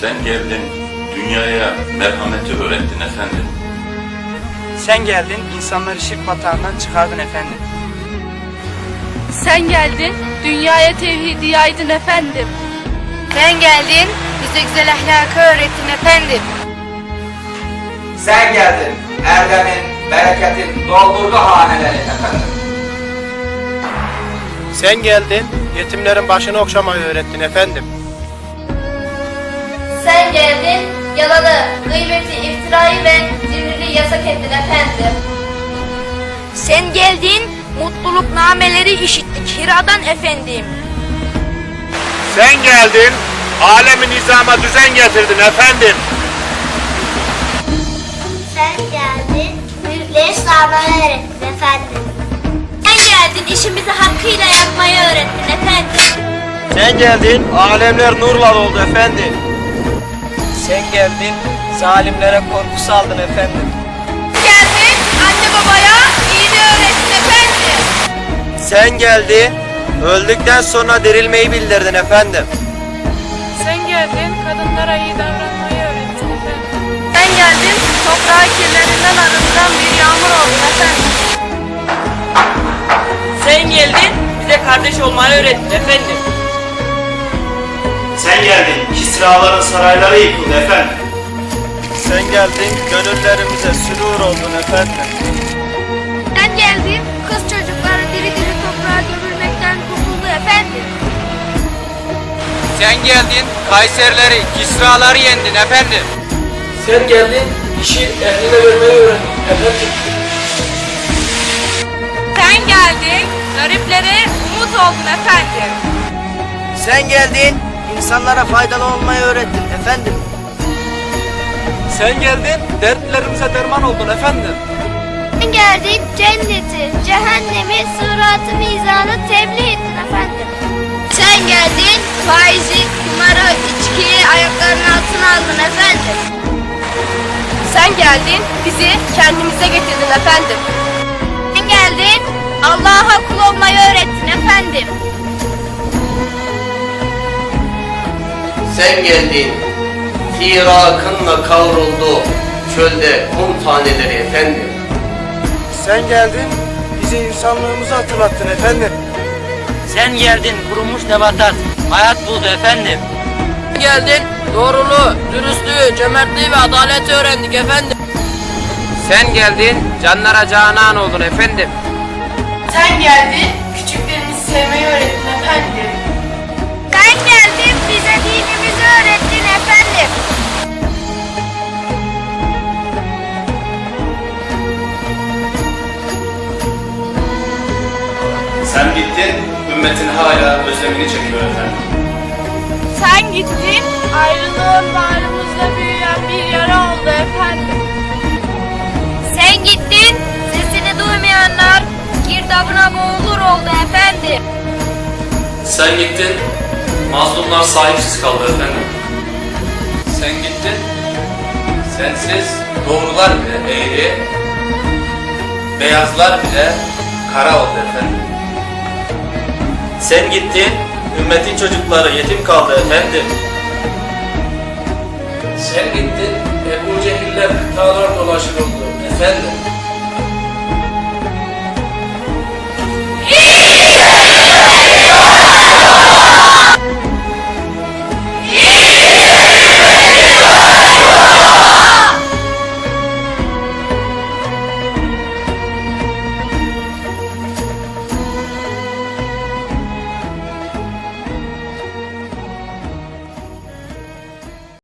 Sen geldin, dünyaya merhameti öğrettin efendim. Sen geldin, insanları şirk batağından çıkardın efendim. Sen geldin, dünyaya tevhidi yaydın efendim. Sen geldin, bize güzel ahlakı öğrettin efendim. Sen geldin, erdemin, bereketin doldurdu haneleri efendim. Sen geldin, yetimlerin başını okşamayı öğrettin efendim. Sen geldin, yalanı, gıybeti, iftirayı ve zirrili yasak ettin efendim. Sen geldin, mutluluk nameleri işittik Hira'dan efendim. Sen geldin, alemi nizama düzen getirdin efendim. Sen geldin, büyükleri sağmayı öğrettin efendim. Sen geldin, işimizi hakkıyla yapmayı öğrettin efendim. Sen geldin, alemler nurla doldu efendim. Sen geldin, zalimlere korku saldın efendim. Geldin, anne babaya iyiliği öğrettin efendim. Sen geldin, öldükten sonra dirilmeyi bildirdin efendim. Sen geldin, kadınlara iyi davranmayı öğrettin efendim. Sen geldin, toprağı kirlerinden arındıran bir yağmur oldun efendim. Sen geldin, bize kardeş olmayı öğrettin efendim. Sen geldin, Kisraların sarayları yıkıldı efendim. Sen geldin, gönüllerimize sürur oldun efendim. Sen geldin, kız çocukları diri diri toprağa gömülmekten kurtuldu efendim. Sen geldin, Kayserileri, Kisraları yendin efendim. Sen geldin, işi ehline vermeyi öğrendin efendim. Sen geldin, gariplere umut oldun efendim. Sen geldin, insanlara faydalı olmayı öğrettin efendim. Sen geldin, dertlerimize derman oldun efendim. Sen geldin, cenneti, cehennemi, sıratı, mizanı tebliğ ettin efendim. Sen geldin, faizi, kumarı, içkiyi ayaklarının altına aldın efendim. Sen geldin, bizi kendimize getirdin efendim. Sen geldin, Allah'a kul olmayı öğrettin efendim. Sen geldin, firakınla kavruldu çölde kum taneleri efendim. Sen geldin, bize insanlığımızı hatırlattın efendim. Sen geldin, kurumuş nebatat, hayat buldu efendim. Geldin, doğruluğu, dürüstlüğü, cömertliği ve adaleti öğrendik efendim. Sen geldin, canlara canan oldun efendim. Sen geldin, küçüklerimizi sevmeyi öğrettin efendim. Sen gittin, ümmetin hala özlemini çekiyor efendim. Sen gittin, ayrılığın bağrımızda büyüyen bir yara oldu efendim. Sen gittin, sesini duymayanlar girdabına boğulur oldu efendim. Sen gittin, mazlumlar sahipsiz kaldı efendim. Sen gittin, sensiz doğrular bile eğri, beyazlar bile kara oldu efendim. Sen gittin, ümmetin çocukları yetim kaldı efendim. Sen gittin, Ebu Cehiller kıtalar dolaşır oldu efendim.